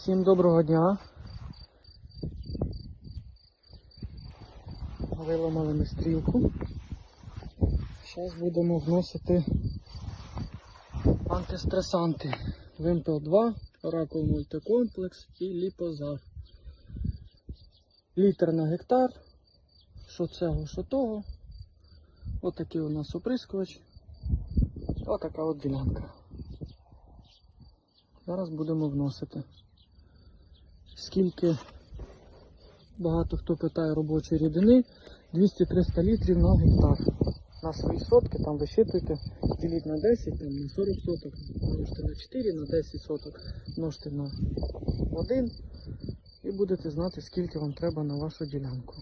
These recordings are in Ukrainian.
Всім доброго дня. Виламали ми стрілку. Зараз будемо вносити антистресанти. Вимпел 2, Оракул мультикомплекс і ліпозар. Літр на гектар. Що цього, що того. Отакий у нас оприскувач. Отака от ділянка. Зараз будемо вносити. Скільки багато хто питає робочої рідини, 200-300 літрів на гектар. На свої сотки там висчитуйте, діліть на 10, там на 40 соток, множте на 4, на 10 соток, множте на 1 і будете знати, скільки вам треба на вашу ділянку.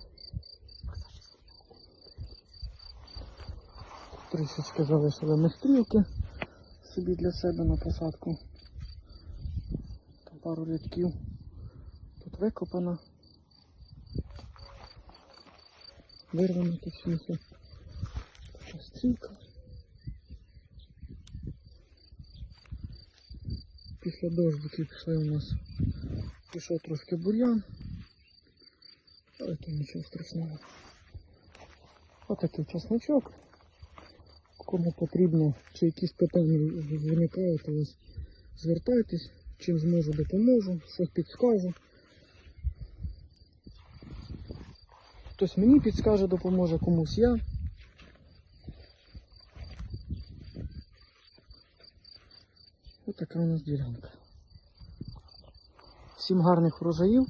Трішечки залишили ми стрілки собі для себе на посадку. Там пару рядків тут викопано. Вирвано тут. Така стрілка. Після дождиків пішли у нас. Пішов трошки бур'ян. Але то нічого страшного. Отакий часничок. Кому потрібно, чи якісь питання виникають у вас, звертайтесь, чим зможу, допоможу, щось підскажу. Хтось мені підскаже, допоможе, комусь я. Ось така у нас ділянка. Всім гарних врожаїв,